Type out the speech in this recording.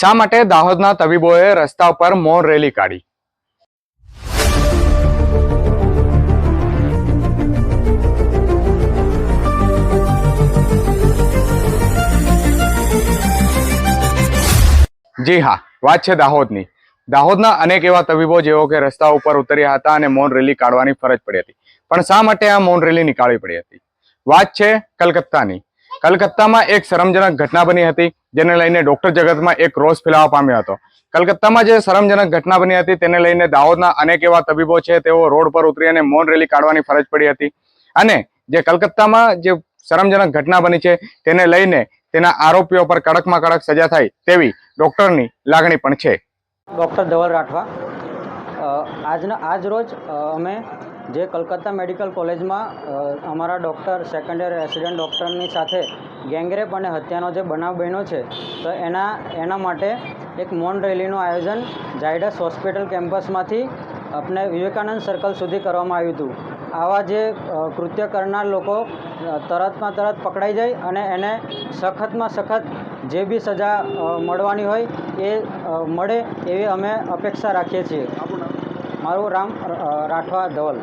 શા માટે દાહોદના તબીબોએ રસ્તા ઉપર મૌન રેલી કાઢી? જી હા, વાત છે દાહોદની. દાહોદના અનેક એવા તબીબો જેઓ કે રસ્તા ઉપર ઉતર્યા હતા અને મૌન રેલી કાઢવાની ફરજ પડી હતી. પણ શા માટે આ મૌન રેલી નીકાળવી પડી હતી? વાત છે કલકત્તાની. કલકત્તામાં એક શરમજનક ઘટના બની હતી, જેને લઈને ડોક્ટર જગતમાં એક રોષ ફેલાવા પામ્યો હતો. કલકત્તામાં જે શરમજનક ઘટના બની હતી, તેને લઈને દાહોદના અનેક એવા તબીબો છે, તેઓ રોડ પર ઉતરી અને મૌન રેલી કાઢવાની ફરજ પડી હતી. અને જે કલકત્તામાં જે શરમજનક ઘટના બની છે, તેને લઈને તેના આરોપીઓ પર કડકમાં કડક સજા થાય તેવી ડોક્ટરની લાગણી પણ છે. ડોક્ટર ધવલ રાઠવા. આજના, આજ રોજ અમે જે કલકત્તા મેડિકલ કોલેજમાં અમારા ડૉક્ટર સેકન્ડ યર રેસિડન્ટ ડૉક્ટરની સાથે ગેંગરેપ અને હત્યાનો જે બનાવ બન્યો છે, તો એના એના માટે એક મૌન રેલીનું આયોજન ઝાયડસ હોસ્પિટલ કેમ્પસમાંથી આપણે વિવેકાનંદ સર્કલ સુધી કરવામાં આવ્યું હતું. આવા જે કૃત્ય કરનાર લોકો તરતમાં તરત પકડાઈ જાય અને એને સખતમાં સખત જે બી સજા મળવાની હોય એ મળે એવી અમે અપેક્ષા રાખીએ છીએ. મારું રામ રાઠવા ધવલ.